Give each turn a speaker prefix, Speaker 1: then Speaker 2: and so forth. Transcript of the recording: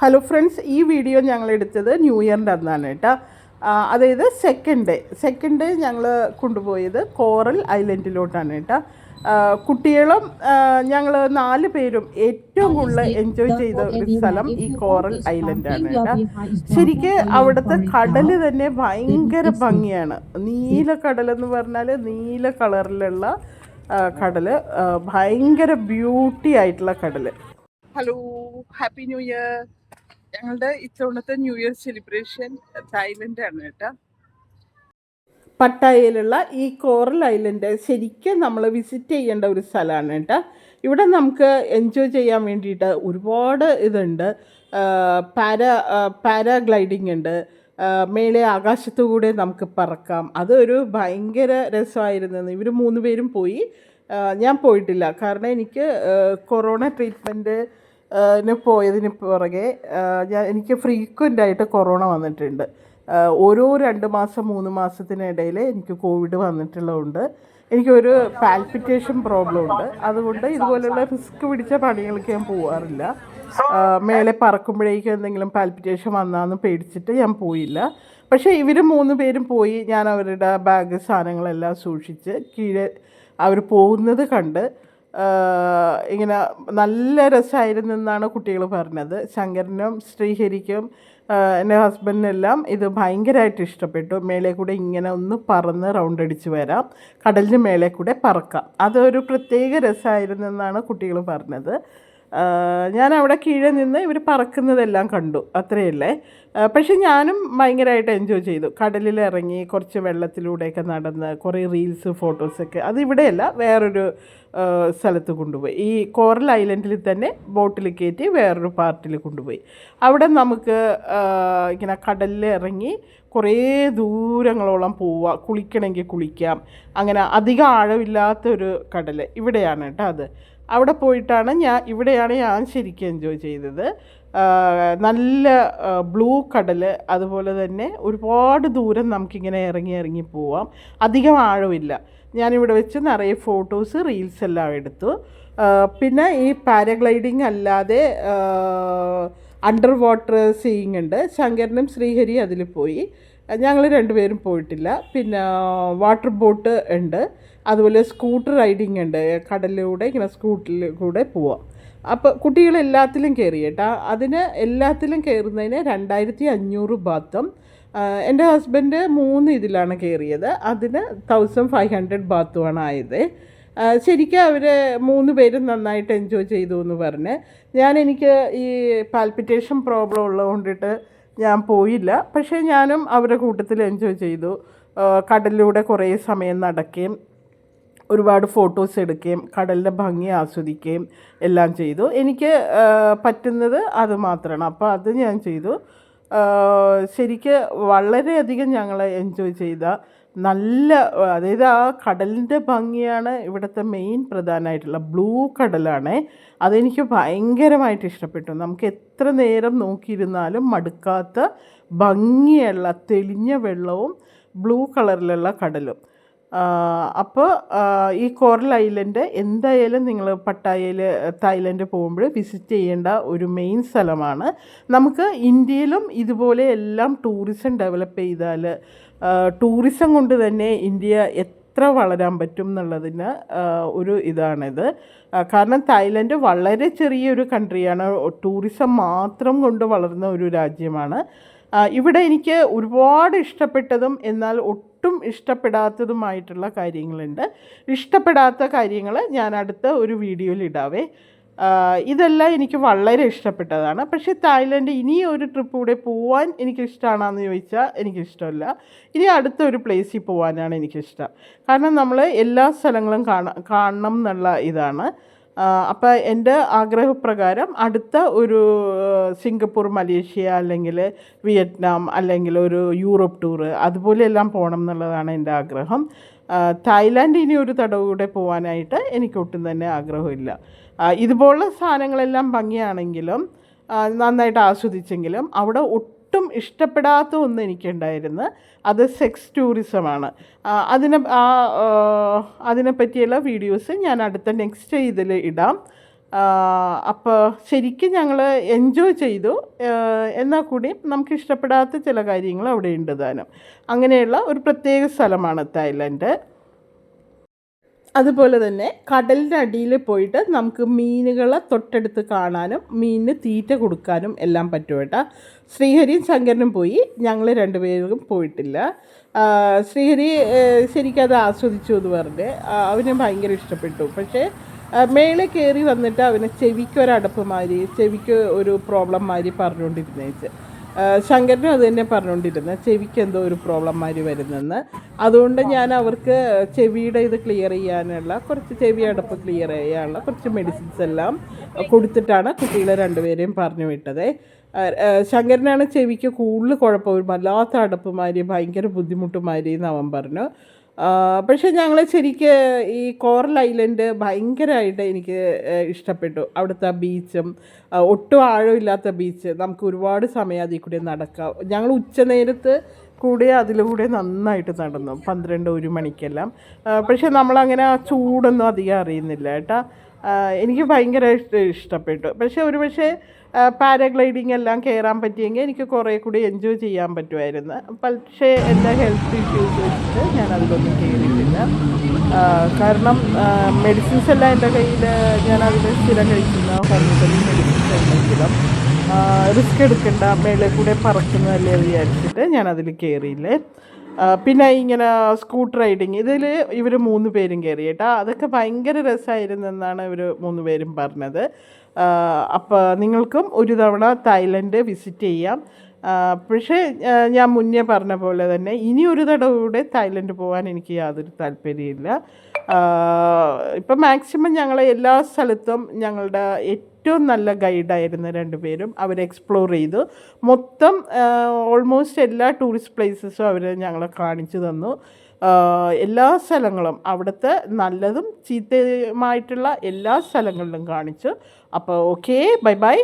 Speaker 1: Hello friends ഈ video ഞങ്ങൾ എടുത്തത് ന്യൂ ഇയറിന്റെ അന്നാണ് കേട്ടോ. അതായത് സെക്കൻഡ് ഡേ സെക്കൻഡ് ഡേ ഞങ്ങൾ കൊണ്ടുപോയത് കോറൽ ഐലൻഡിലോട്ടാണ് കേട്ടോ. കുട്ടികളും ഞങ്ങൾ നാല് പേരും ഏറ്റവും കൂടുതൽ എൻജോയ് ചെയ്ത ഒരു സ്ഥലം ഈ കോറൽ ഐലൻഡാണ് കേട്ടോ. ശരിക്ക് അവിടുത്തെ കടൽ തന്നെ ഭയങ്കര ഭംഗിയാണ്. നീല കടൽ എന്ന് പറഞ്ഞാൽ നീല കളറിലുള്ള കടൽ ഭയങ്കര ബ്യൂട്ടി ആയിട്ടുള്ള കടൽ ഹലോ ഹാപ്പി ന്യൂ ഇയർ ഞങ്ങളുടെ ഇത്തവണത്തെ ന്യൂ ഇയർ സെലിബ്രേഷൻ തായ്ലൻഡ് ആണ് കേട്ടോ. പട്ടായയിലുള്ള ഈ കോറൽ ഐലൻഡ് ശരിക്കും നമ്മൾ വിസിറ്റ് ചെയ്യേണ്ട ഒരു സ്ഥലമാണ് കേട്ടോ. ഇവിടെ നമുക്ക് എൻജോയ് ചെയ്യാൻ വേണ്ടിയിട്ട് ഒരുപാട് ഇതുണ്ട്. പാര പാരാഗ്ലൈഡിങ് ഉണ്ട്. മേലെ ആകാശത്തു കൂടെ നമുക്ക് പറക്കാം. അതൊരു ഭയങ്കര രസമായിരുന്നു. ഇവർ മൂന്ന് പേരും പോയി. ഞാൻ പോയിട്ടില്ല. കാരണം എനിക്ക് കൊറോണ ട്രീറ്റ്മെന്റ് പോയതിന് പുറകെ ഞാൻ എനിക്ക് ഫ്രീക്വന്റ് ആയിട്ട് കൊറോണ വന്നിട്ടുണ്ട്. ഓരോ രണ്ട് മാസം മൂന്ന് മാസത്തിനിടയിൽ എനിക്ക് കോവിഡ് വന്നിട്ടുള്ളതുകൊണ്ട് എനിക്കൊരു പാൽപിറ്റേഷൻ പ്രോബ്ലം ഉണ്ട്. അതുകൊണ്ട് ഇതുപോലെയുള്ള റിസ്ക് പിടിച്ച പണികൾക്ക് ഞാൻ പോവാറില്ല. മേലെ പറക്കുമ്പോഴേക്കും എന്തെങ്കിലും പാൽപിറ്റേഷൻ വന്നാന്ന് പേടിച്ചിട്ട് ഞാൻ പോയില്ല. പക്ഷേ ഇവർ മൂന്ന് പേരും പോയി ഞാൻ അവരുടെ ബാഗ് സാധനങ്ങളെല്ലാം സൂക്ഷിച്ച് കീഴെ അവർ പോകുന്നത് കണ്ട് ഇങ്ങനെ നല്ല രസമായിരുന്നു എന്നാണ് കുട്ടികൾ പറഞ്ഞത്. ശങ്കരനും ശ്രീഹരിക്കും എന്റെ ഹസ്ബൻഡിനെല്ലാം ഇത് ഭയങ്കരമായിട്ട് ഇഷ്ടപ്പെട്ടു. മേലെ കൂടെ ഇങ്ങനെ ഒന്ന് പറന്ന് റൗണ്ട് അടിച്ച് വരാം. കടലിന് മേലെ കൂടെ പറക്കാം. അതൊരു പ്രത്യേക രസമായിരുന്നു എന്നാണ് കുട്ടികൾ പറഞ്ഞത്. ഞാൻ അവിടെ കീഴെ നിന്ന് ഇവർ പറക്കുന്നതെല്ലാം കണ്ടു. അത്രയല്ലേ? പക്ഷെ ഞാനും ഭയങ്കരമായിട്ട് എൻജോയ് ചെയ്തു. കടലിൽ ഇറങ്ങി കുറച്ച് വെള്ളത്തിലൂടെയൊക്കെ നടന്ന് കുറേ റീൽസ് ഫോട്ടോസൊക്കെ അത് ഇവിടെയല്ല വേറൊരു സ്ഥലത്ത് കൊണ്ടുപോയി. ഈ കോറൽ ഐലൻഡിൽ തന്നെ ബോട്ടിൽ കയറ്റി വേറൊരു പാർട്ടിൽ കൊണ്ടുപോയി. അവിടെ നമുക്ക് ഇങ്ങനെ കടലിൽ ഇറങ്ങി കുറേ ദൂരങ്ങളോളം പോവുക. കുളിക്കണമെങ്കിൽ കുളിക്കാം. അങ്ങനെ അധികം ആഴമില്ലാത്തൊരു കടൽ ഇവിടെയാണ് കേട്ടോ അത്. അവിടെ പോയിട്ടാണ് ഞാൻ ഇവിടെയാണ് ഞാൻ ശരിക്കും എൻജോയ് ചെയ്തത്. നല്ല ബ്ലൂ കടൽ അതുപോലെ തന്നെ ഒരുപാട് ദൂരം നമുക്കിങ്ങനെ ഇറങ്ങി ഇറങ്ങി പോവാം. അധികം ആഴമില്ല. ഞാനിവിടെ വെച്ച് നിറയെ ഫോട്ടോസ് റീൽസ് എല്ലാം എടുത്തു. പിന്നെ ഈ പാരഗ്ലൈഡിങ് അല്ലാതെ അണ്ടർ വാട്ടർ സീയിങ് ഉണ്ട്. ശങ്കരനും ശ്രീഹരി അതിൽ പോയി. ഞങ്ങൾ രണ്ടുപേരും പോയിട്ടില്ല. പിന്നെ വാട്ടർ ബോട്ട് ഉണ്ട്. അതുപോലെ സ്കൂട്ടർ റൈഡിങ് ഉണ്ട്. കടലിലൂടെ ഇങ്ങനെ സ്കൂട്ടറിൽ കൂടെ പോവാം. അപ്പോൾ കുട്ടികൾ എല്ലാത്തിലും കയറി കേട്ടോ. അതിന് എല്ലാത്തിലും കയറുന്നതിന് രണ്ടായിരത്തി അഞ്ഞൂറ് ബാത്തം എന്റെ ഹസ്ബൻഡ് മൂന്ന് ഇതിലാണ് കയറിയത്. അതിന് തൗസൻഡ് ഫൈവ് ഹൺഡ്രഡ് ബാത്തുമാണ് ആയത്. ശരിക്കും അവർ മൂന്ന് പേരും നന്നായിട്ട് എൻജോയ് ചെയ്തു എന്ന് പറഞ്ഞ്. ഞാൻ എനിക്ക് ഈ പാൽപിറ്റേഷൻ പ്രോബ്ലം ഉള്ളത് കൊണ്ടിട്ട് ഞാൻ പോയില്ല. പക്ഷേ ഞാനും അവരുടെ കൂട്ടത്തിൽ എൻജോയ് ചെയ്തു. കടലിലൂടെ കുറേ സമയം നടക്കുകയും ഒരുപാട് ഫോട്ടോസ് എടുക്കുകയും കടലിന്റെ ഭംഗി ആസ്വദിക്കുകയും എല്ലാം ചെയ്തു. എനിക്ക് പറ്റുന്നത് അത് മാത്രമാണ്. അപ്പോൾ അത് ഞാൻ ചെയ്തു. ശരിക്ക് വളരെയധികം ഞങ്ങൾ എൻജോയ് ചെയ്ത നല്ല അതായത് ആ കടലിന്റെ ഭംഗിയാണ് ഇവിടുത്തെ മെയിൻ പ്രധാനമായിട്ടുള്ള ബ്ലൂ കടലാണ്. അതെനിക്ക് ഭയങ്കരമായിട്ട് ഇഷ്ടപ്പെട്ടു. നമുക്ക് എത്ര നേരം നോക്കിയിരുന്നാലും മടുക്കാത്ത ഭംഗിയുള്ള തെളിഞ്ഞ വെള്ളവും ബ്ലൂ കളറിലുള്ള കടലും. അപ്പോൾ ഈ കോറൽ ഐലൻഡ് എന്തായാലും നിങ്ങൾ പട്ടായയിൽ തായ്ലൻഡ് പോകുമ്പോൾ വിസിറ്റ് ചെയ്യേണ്ട ഒരു മെയിൻ സ്ഥലമാണ്. നമുക്ക് ഇന്ത്യയിലും ഇതുപോലെ എല്ലാം ടൂറിസം ഡെവലപ്പ് ചെയ്താൽ ടൂറിസം കൊണ്ട് തന്നെ ഇന്ത്യ എത്ര വളരാൻ പറ്റും എന്നുള്ളതിന് ഒരു ഇതാണിത്. കാരണം തായ്ലൻഡ് വളരെ ചെറിയൊരു കൺട്രിയാണ്. ടൂറിസം മാത്രം കൊണ്ട് വളർന്ന ഒരു രാജ്യമാണ്. ഇവിടെ എനിക്ക് ഒരുപാട് ഇഷ്ടപ്പെട്ടതും എന്നാൽ ഒട്ടും ഇഷ്ടപ്പെടാത്തതുമായിട്ടുള്ള കാര്യങ്ങളുണ്ട്. ഇഷ്ടപ്പെടാത്ത കാര്യങ്ങൾ ഞാൻ അടുത്ത ഒരു വീഡിയോയിൽ ഇടാവേ. ഇതെല്ലാം എനിക്ക് വളരെ ഇഷ്ടപ്പെട്ടതാണ്. പക്ഷേ തായ്ലൻഡ് ഇനി ഒരു ട്രിപ്പ് കൂടെ പോവാൻ എനിക്ക് ഇഷ്ടമാണെന്ന് ചോദിച്ചാൽ എനിക്കിഷ്ടമല്ല. ഇനി അടുത്തൊരു പ്ലേസിൽ പോകാനാണ് എനിക്കിഷ്ടം. കാരണം നമ്മൾ എല്ലാ സ്ഥലങ്ങളും കാണാം കാണണം എന്നുള്ള ഇതാണ്. അപ്പോൾ എന്റെ ആഗ്രഹപ്രകാരം അടുത്ത ഒരു സിംഗപ്പൂർ മലേഷ്യ അല്ലെങ്കിൽ വിയറ്റ്നാം അല്ലെങ്കിൽ ഒരു യൂറോപ്പ് ടൂറ് അതുപോലെയെല്ലാം പോകണം എന്നുള്ളതാണ് എന്റെ ആഗ്രഹം. തായ്ലാൻഡ് ഇനി ഒരു തടവ് കൂടെ പോകാനായിട്ട് എനിക്ക് ഒട്ടും തന്നെ ആഗ്രഹമില്ല. ഇതുപോലുള്ള സാധനങ്ങളെല്ലാം ഭംഗിയാണെങ്കിലും നന്നായിട്ട് ആസ്വദിച്ചെങ്കിലും അവിടെ ഒട്ടും ഇഷ്ടപ്പെടാത്ത ഒന്ന് എനിക്കുണ്ടായിരുന്നു. അത് സെക്സ് ടൂറിസമാണ് അതിനെ ആ, അതിനെപ്പറ്റിയുള്ള അതിനെ പറ്റിയുള്ള വീഡിയോസ് ഞാൻ അടുത്ത നെക്സ്റ്റ് ഇതിൽ ഇടാം. അപ്പോൾ ശരിക്കും ഞങ്ങൾ എൻജോയ് ചെയ്തു. എന്നാൽ കൂടി നമുക്ക് ഇഷ്ടപ്പെടാത്ത ചില കാര്യങ്ങൾ അവിടെ ഉണ്ട് താനും അങ്ങനെയുള്ള ഒരു പ്രത്യേക സ്ഥലമാണ് തായ്ലൻഡ്. അതുപോലെ തന്നെ കടലിന്റെ അടിയിൽ പോയിട്ട് നമുക്ക് മീനുകളെ തൊട്ടടുത്ത് കാണാനും മീനിന് തീറ്റ കൊടുക്കാനും എല്ലാം പറ്റും കേട്ടോ. ശ്രീഹരിയും ശങ്കരനും പോയി. ഞങ്ങൾ രണ്ടുപേരും പോയിട്ടില്ല. ശ്രീഹരി ശരിക്കത് ആസ്വദിച്ചു എന്ന് പറഞ്ഞ് അവന് ഭയങ്കര ഇഷ്ടപ്പെട്ടു. പക്ഷേ മേളെ കയറി വന്നിട്ട് അവന് ചെവിക്ക് ഒരടപ്പ് മാതിരി ചെവിക്ക് ഒരു പ്രോബ്ലം മാതിരി പറഞ്ഞുകൊണ്ടിരുന്നേച്ച്. ശങ്കരനും അത് തന്നെ പറഞ്ഞുകൊണ്ടിരുന്നത് ചെവിക്ക് എന്തോ ഒരു പ്രോബ്ലം മാതിരി വരുന്നെന്ന്. അതുകൊണ്ട് ഞാൻ അവർക്ക് ചെവിയുടെ ഇത് ക്ലിയർ ചെയ്യാനുള്ള കുറച്ച് ചെവി അടപ്പ് ക്ലിയർ ചെയ്യാനുള്ള കുറച്ച് മെഡിസിൻസ് എല്ലാം കൊടുത്തിട്ടാണ് കുട്ടികളെ രണ്ടുപേരെയും പറഞ്ഞു വിട്ടത്. ശങ്കരനാണ് ചെവിക്ക് കൂടുതൽ കുഴപ്പം ഒരു അടപ്പ് മാതിരി ഭയങ്കര ബുദ്ധിമുട്ടുമാതിരി എന്ന് അവൻ പറഞ്ഞു. പക്ഷേ ഞങ്ങൾ ശരിക്ക് ഈ കോറൽ ഐലൻഡ് ഭയങ്കരമായിട്ട് എനിക്ക് ഇഷ്ടപ്പെട്ടു. അവിടുത്തെ ബീച്ചും ഒട്ടും ആഴമില്ലാത്ത ബീച്ച്. നമുക്ക് ഒരുപാട് സമയം അതിൽ കൂടി നടക്കാം. ഞങ്ങൾ ഉച്ചനേരത്ത് കൂടി അതിലൂടെ നന്നായിട്ട് നടന്നു. പന്ത്രണ്ട് ഒരു മണിക്കെല്ലാം. പക്ഷേ നമ്മളങ്ങനെ ആ ചൂടൊന്നും അധികം അറിയുന്നില്ല കേട്ടോ. എനിക്ക് ഭയങ്കര ഇഷ്ടപ്പെട്ടു. പക്ഷേ ഒരു പക്ഷേ പാരാഗ്ലൈഡിങ് എല്ലാം കയറാൻ പറ്റിയെങ്കിൽ എനിക്ക് കുറേ കൂടി എൻജോയ് ചെയ്യാൻ പറ്റുമായിരുന്നു. പക്ഷേ എന്റെ ഹെൽത്ത് ഇഷ്യൂസ് വെച്ചിട്ട് ഞാൻ അതിലൊന്നും കയറിയിട്ടില്ല കാരണം മെഡിസിൻസ് എല്ലാം എന്റെ കയ്യിൽ ഞാൻ അതിൽ സ്ഥിരം കഴിക്കുന്ന ഹോമിയോപ്പതി മെഡിസിൻസ് ഉണ്ടെങ്കിലും റിസ്ക് എടുക്കേണ്ട മേലെ കൂടെ പറക്കുന്നതല്ലേ വിചാരിച്ചിട്ട് ഞാൻ അതിൽ കയറിയില്ലേ പിന്നെ ഇങ്ങനെ സ്കൂട്ടർ റൈഡിങ് ഇതിൽ ഇവർ മൂന്ന് പേരും കയറി കേട്ടോ. അതൊക്കെ ഭയങ്കര രസമായിരുന്നെന്നാണ് ഇവർ മൂന്ന് പേരും പറഞ്ഞത്. അപ്പോൾ നിങ്ങൾക്കും ഒരു തവണ തായ്ലൻഡ് വിസിറ്റ് ചെയ്യാം. പക്ഷേ ഞാൻ മുന്നേ പറഞ്ഞ പോലെ തന്നെ ഇനി ഒരു തടവ് കൂടെ തായ്ലൻഡ് പോകാൻ എനിക്ക് യാതൊരു താല്പര്യമില്ല. ഇപ്പം മാക്സിമം ഞങ്ങൾ എല്ലാ സ്ഥലത്തും ഞങ്ങളുടെ ഏറ്റവും നല്ല ഗൈഡായിരുന്ന രണ്ടുപേരും അവർ എക്സ്പ്ലോർ ചെയ്തു. മൊത്തം ഓൾമോസ്റ്റ് എല്ലാ ടൂറിസ്റ്റ് പ്ലേസസും അവർ ഞങ്ങളെ കാണിച്ചു തന്നു. എല്ലാ സ്ഥലങ്ങളും അവിടുത്തെ നല്ലതും ചീത്തയുമായിട്ടുള്ള എല്ലാ സ്ഥലങ്ങളിലും കാണിച്ചു. അപ്പോൾ ഓക്കേ ബൈ ബൈ.